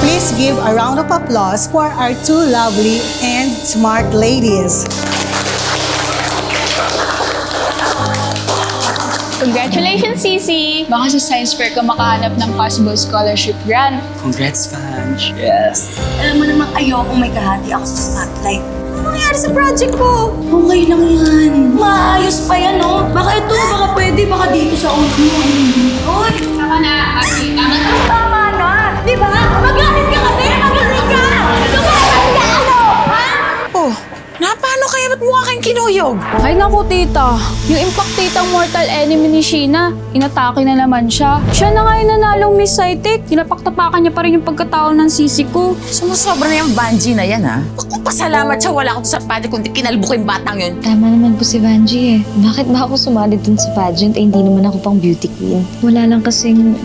Please give a round of applause for our two lovely and smart ladies. Congratulations, Sisi! Baka sa science fair ka makahanap ng possible scholarship grant. Congrats, Vange. Yes. Alam mo namang ayoko may kahati ako sa spotlight. Ano nangyari sa project ko? Okay lang yan. Maayos pa yan, no? Baka ito, baka pwede, baka dito sa ulo kang kinuyog? Ay naku, tita. Yung impact titang mortal enemy ni Sheena, inatake na naman siya. Siya na nga yung nanalong Miss Saitik. Tinapaktapakan niya pa rin yung pagkatao ng sisi ko. Sumusobra na yung Banji na yan, ha? Ako pasalamat siya, wala ako sa pati kundi kinalbo ko yung batang yun. Tama naman po si Vanji eh. Bakit ba ako sumali dun sa pageant eh hindi naman ako pang beauty queen? Wala lang kasing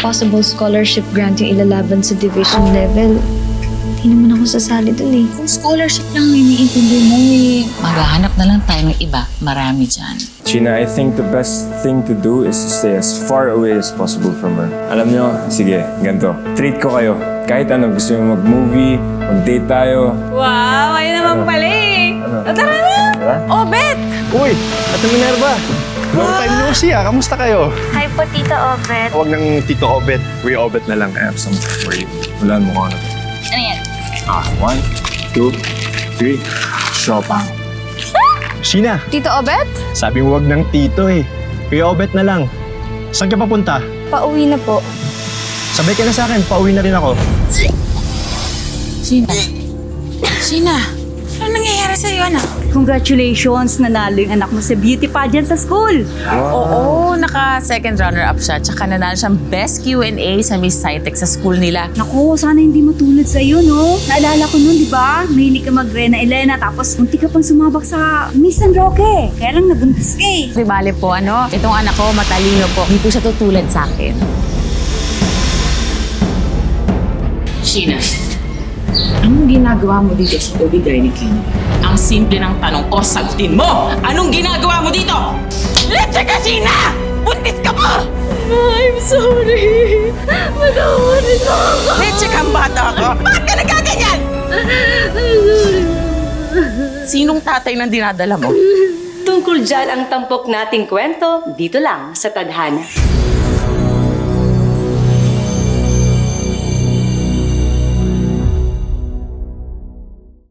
possible scholarship grant yung ilalaban sa division level. Hindi naman ako sasali dun eh. Kung scholarship lang ang iniintindi mo, eh. Maghahanap na lang tayo ng iba. Marami dyan. Gina, I think the best thing to do is to stay as far away as possible from her. Alam nyo, sige, ganito. Treat ko kayo. Kahit ano, gusto nyo mag-movie, mag-date tayo. Wow, ayun naman pala eh. Ano? Tara na! Tara. Oh, Bet! Uy, Ate Minerva. Long time no see ah. Kamusta kayo? Hi po, Tita Obet. Huwag ng Tito Obet. Kuya Obet na lang. I have something for you. Wala mo ko ano. Ano yan? Ah, one, two, three. Shopang. Sheena, Tito Obet? sabi mo huwag ng Tito eh. Kuya Obet na lang. Saan ka papunta? Pauwi na po. Sabay ka na sa akin. Pauwi na rin ako. Sina? Sina? Ano nangyayari sa'yo, anak? Congratulations! Nanalo yung anak mo sa beauty pageant sa school. Oo, naka-second runner-up siya. Tsaka nanalo siyang best Q&A sa Miss Scientech sa school nila. Naku, sana hindi matulad sa iyo, no? Naalala ko nun, di ba? Mahilig ka mag-Rena Elena, tapos munti ka pang sumabak sa Miss San Roque. Kaya lang nabuntis ka eh. Di bale po, ano, itong anak ko matalino po. Hindi po siya tutulad sa akin. Sheena, anong ginagawa mo dito sa Toby Dining Clinic? Ang simple ng tanong ko, sagutin mo! Anong ginagawa mo dito? Leche ka, Sheena! Buntis ka pa! I'm sorry. Matawarin mo ako. Leche kang bata ko! Bakit ka nagkaganyan? Sinong tatay nang dinadala mo? Tungkol dyan ang tampok nating kwento dito lang sa Tadhana.